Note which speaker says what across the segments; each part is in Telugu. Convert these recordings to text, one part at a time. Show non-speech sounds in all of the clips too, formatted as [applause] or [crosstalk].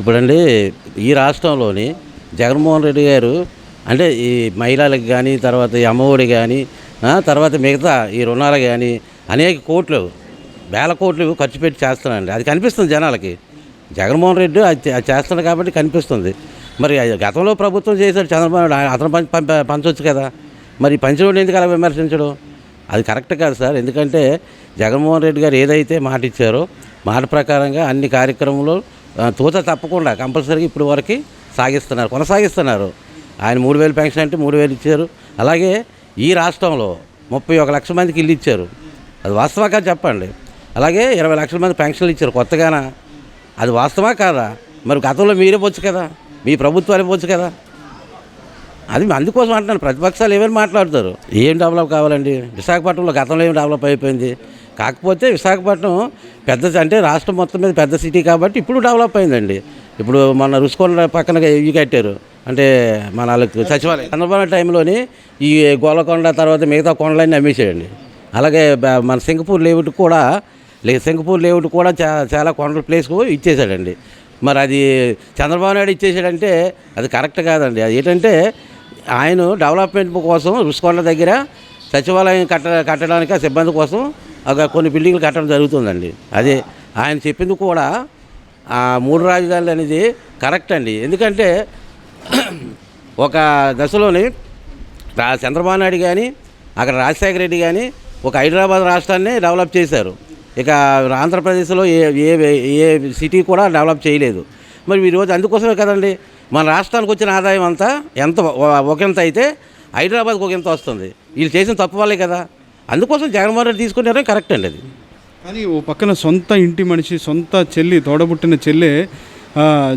Speaker 1: ఇప్పుడండి ఈ రాష్ట్రంలోని జగన్మోహన్ రెడ్డి గారు అంటే ఈ మహిళలకు కానీ తర్వాత ఈ అమ్మఒడి కానీ తర్వాత మిగతా ఈ రుణాలు కానీ అనేక కోట్లు వేల కోట్లు ఖర్చు పెట్టి చేస్తున్నారండి. అది కనిపిస్తుంది జనాలకి. జగన్మోహన్ రెడ్డి అది అది చేస్తున్నాడు కాబట్టి కనిపిస్తుంది. మరి గతంలో ప్రభుత్వం చేశాడు చంద్రబాబు నాయుడు అతను పంచ పంప- పంచవచ్చు కదా. మరి పంచినోడిని ఎందుకు అలా విమర్శించడం? అది కరెక్ట్ కాదు సార్. ఎందుకంటే జగన్మోహన్ రెడ్డి గారు ఏదైతే మాట ఇచ్చారో మాట ప్రకారంగా అన్ని కార్యక్రమంలో ఆ, తూచ తప్పకుండా కంపల్సరీగా ఇప్పుడు వరకు సాగిస్తున్నారు కొనసాగిస్తున్నారు. ఆయన మూడు వేలు పెన్షన్ అంటే మూడు వేలు ఇచ్చారు. అలాగే ఈ రాష్ట్రంలో ముప్పై ఒక లక్షల మందికి ఇల్లు ఇచ్చారు. అది వాస్తవంగా చెప్పండి. అలాగే ఇరవై లక్షల మంది పెన్షన్లు ఇచ్చారు కొత్తగానా. అది వాస్తవా కాదా? మరి గతంలో మీరే పోవచ్చు కదా? మీ ప్రభుత్వాలే పోవచ్చు కదా? అది అందుకోసం అంటున్నాను. ప్రతిపక్షాలు ఏమైనా మాట్లాడతారు? ఏం డెవలప్ కావాలండి? విశాఖపట్నంలో గతంలో ఏం డెవలప్ అయిపోయింది? కాకపోతే విశాఖపట్నం పెద్ద అంటే రాష్ట్రం మొత్తం మీద పెద్ద సిటీ కాబట్టి ఇప్పుడు డెవలప్ అయిందండి. ఇప్పుడు మన రుషికొండ పక్కన ఇవి కట్టారు. అంటే మన వాళ్ళకి సచివాలయం. చంద్రబాబు టైంలోని ఈ గోలకొండ తర్వాత మిగతా కొండలన్నీ అమ్మేసాడండి అలాగే మన సింగపూర్ లేఅవుట్ కూడా లే సింగపూర్ లేఅవుట్ కూడా చా చాలా కొండల ప్లేస్కు ఇచ్చేసాడండి మరి అది చంద్రబాబు నాయుడు ఇచ్చేసాడంటే అది కరెక్ట్ కాదండి. అది ఏంటంటే ఆయన డెవలప్మెంట్ కోసం రుషికొండ దగ్గర సచివాలయం కట్ట కట్టడానికి ఆ సిబ్బంది కోసం కొన్ని బిల్డింగ్లు కట్టడం జరుగుతుందండి. అదే ఆయన చెప్పింది కూడా ఆ మూడు రాజధానులు అనేది కరెక్ట్ అండి. ఎందుకంటే ఒక దశలోని చంద్రబాబు నాయుడు కానీ అక్కడ రాజశేఖర రెడ్డి కానీ ఒక హైదరాబాద్ రాష్ట్రాన్ని డెవలప్ చేశారు. ఇక ఆంధ్రప్రదేశ్లో ఏ ఏ ఏ సిటీ కూడా డెవలప్ చేయలేదు. మరి ఈరోజు అందుకోసమే కదండి మన రాష్ట్రానికి వచ్చిన ఆదాయం అంతా ఎంత ఒకంత అయితే హైదరాబాద్కి ఒక ఎంత వస్తుంది. వీళ్ళు చేసిన తప్పు వల్లే కదా. అందుకోసం జగన్మోహన్ రెడ్డి తీసుకున్నారో కరెక్ట్ అండి అది.
Speaker 2: కానీ ఓ పక్కన సొంత ఇంటి మనిషి సొంత చెల్లి తోడబుట్టిన చెల్లె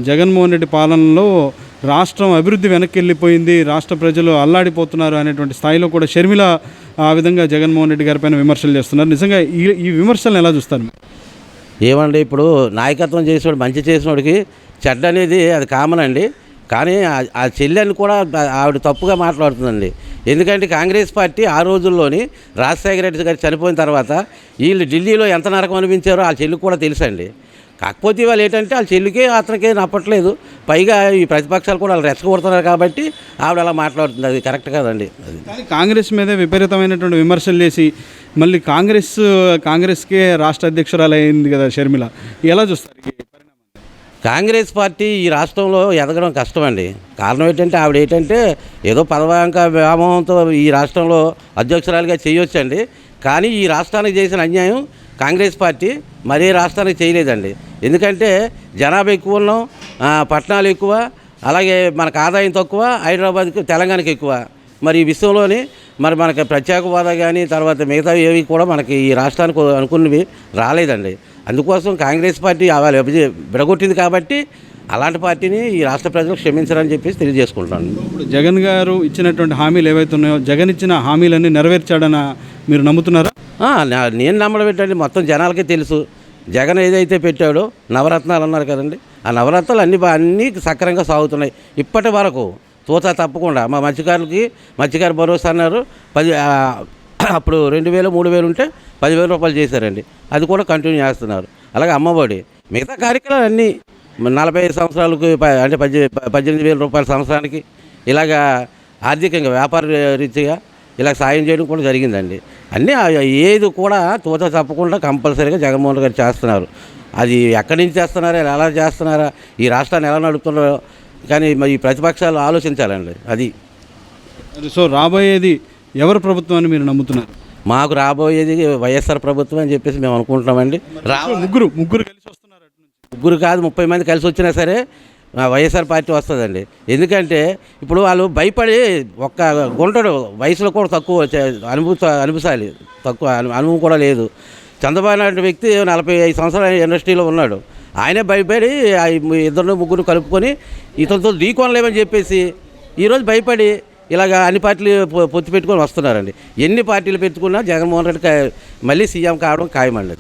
Speaker 2: జగన్మోహన్ రెడ్డి పాలనలో రాష్ట్రం అభివృద్ధి వెనక్కి వెళ్ళిపోయింది రాష్ట్ర ప్రజలు అల్లాడిపోతున్నారు అనేటువంటి స్థాయిలో కూడా షర్మిల ఆ విధంగా జగన్మోహన్ రెడ్డి గారి పైన విమర్శలు చేస్తున్నారు. నిజంగా ఈ ఈ విమర్శలను ఎలా చూస్తారు?
Speaker 1: ఏమండి ఇప్పుడు నాయకత్వం చేసినోడు మంచి చేసినోడికి చెడ్డ అనేది అది కామన్ అండి. కానీ ఆ- చెల్లెని కూడా ఆవిడ తప్పుగా మాట్లాడుతుందండి. ఎందుకంటే కాంగ్రెస్ పార్టీ ఆ రోజుల్లోని రాజశేఖర రెడ్డి గారు చనిపోయిన తర్వాత వీళ్ళు ఢిల్లీలో ఎంత నరకం అనిపించారో వాళ్ళ చెల్లికి కూడా తెలుసండి. కాకపోతే వాళ్ళు ఏంటంటే వాళ్ళ చెల్లికే అతనికి నప్పట్లేదు పైగా ఈ ప్రతిపక్షాలు కూడా వాళ్ళు రెచ్చగొడుతున్నారు కాబట్టి ఆవిడ అలా మాట్లాడుతుంది. అది కరెక్ట్ కాదండి. అది
Speaker 2: కానీ కాంగ్రెస్ మీదే విపరీతమైనటువంటి విమర్శలు చేసి మళ్ళీ కాంగ్రెస్ కాంగ్రెస్కే రాష్ట్ర అధ్యక్షురాలు అయింది కదా షర్మిల. ఎలా చూస్తారు?
Speaker 1: కాంగ్రెస్ పార్టీ ఈ రాష్ట్రంలో ఎదగడం కష్టమండి. కారణం ఏంటంటే ఆవిడ ఏంటంటే ఏదో పదవాంక వ్యామోహంతో ఈ రాష్ట్రంలో అధ్యక్షురాలుగా చేయొచ్చండి. కానీ ఈ రాష్ట్రానికి చేసిన అన్యాయం కాంగ్రెస్ పార్టీ మరే రాష్ట్రానికి చేయలేదండి. ఎందుకంటే జనాభా ఎక్కువ ఉన్నాం పట్టణాలు ఎక్కువ అలాగే మనకు ఆదాయం తక్కువ హైదరాబాద్కి తెలంగాణకి ఎక్కువ. మరి ఈ విషయంలోని మరి మనకి ప్రత్యేక హోదా కానీ తర్వాత మిగతా ఏవి కూడా మనకి ఈ రాష్ట్రానికి అనుకున్నవి రాలేదండి. అందుకోసం కాంగ్రెస్ పార్టీ విడగొట్టింది కాబట్టి అలాంటి పార్టీని ఈ రాష్ట్ర ప్రజలు క్షమించారని చెప్పేసి తెలియజేసుకుంటున్నాను.
Speaker 2: ఇప్పుడు జగన్ గారు ఇచ్చినటువంటి హామీలు ఏవైతే ఉన్నాయో జగన్ ఇచ్చిన హామీలన్నీ నెరవేర్చాడన మీరు నమ్ముతున్నారా?
Speaker 1: నేను నమ్మడం ఏంటంటే మొత్తం జనాలకే తెలుసు. జగన్ ఏదైతే పెట్టాడో నవరత్నాలు అన్నారు కదండి. ఆ నవరత్నాలు అన్ని అన్నీ సక్రంగా సాగుతున్నాయి. ఇప్పటి వరకు తూచా తప్పకుండా మా మత్స్యకారులకి మత్స్యకారు భరోసా అన్నారు. పది [clears throat] అప్పుడు రెండు వేలు మూడు వేలు ఉంటే పదివేల రూపాయలు చేశారండి. అది కూడా కంటిన్యూ చేస్తున్నారు. అలాగే అమ్మఒడి. మిగతా కార్యక్రమాలు అన్నీ నలభై ఐదు సంవత్సరాలకు ప- అంటే పద్దె పద్దెనిమిది వేల రూపాయల సంవత్సరానికి ఇలాగా ఆర్థికంగా వ్యాపార రీతిగా ఇలా సాయం చేయడం కూడా జరిగిందండి. అన్నీ ఏది కూడా తోట తప్పకుండా కంపల్సరీగా జగన్మోహన్ గారు చేస్తున్నారు. అది ఎక్కడి నుంచి చేస్తున్నారా ఎలా చేస్తున్నారా ఈ రాష్ట్రాన్ని ఎలా నడుపుతున్నారో కానీ మరి ప్రతిపక్షాలు ఆలోచించాలండి. అది.
Speaker 2: సో రాబోయేది ఎవరి ప్రభుత్వం అని మీరు నమ్ముతున్నారు?
Speaker 1: మాకు రాబోయేది వైఎస్ఆర్ ప్రభుత్వం అని చెప్పేసి మేము అనుకుంటున్నామండి. రా
Speaker 2: ముగ్గురు ముగ్గురు కలిసి వస్తున్నారు
Speaker 1: ముగ్గురు కాదు ముప్పై మంది కలిసి వచ్చినా సరే వైఎస్ఆర్ పార్టీ వస్తుందండి. ఎందుకంటే ఇప్పుడు వాళ్ళు భయపడి ఒక్క గుంటడు వయసులో కూడా తక్కువ చే- అనుభూ అనుభూసాలి తక్కువ అను- అనుభవం కూడా లేదు. చంద్రబాబు నాయుడు వ్యక్తి నలభై ఐదు సంవత్సరాల ఇండస్ట్రీలో ఉన్నాడు. ఆయనే భయపడి ఇద్దరు ముగ్గురు కలుపుకొని ఇతరులతో ఢీకొనలేమని చెప్పేసి ఈరోజు భయపడి ఇలాగ అన్ని పార్టీలు పొత్తు పెట్టుకొని వస్తున్నారండి. ఎన్ని పార్టీలు పెట్టుకున్నా జగన్మోహన్ రెడ్డి మళ్ళీ సీఎం కావడం ఖాయమండి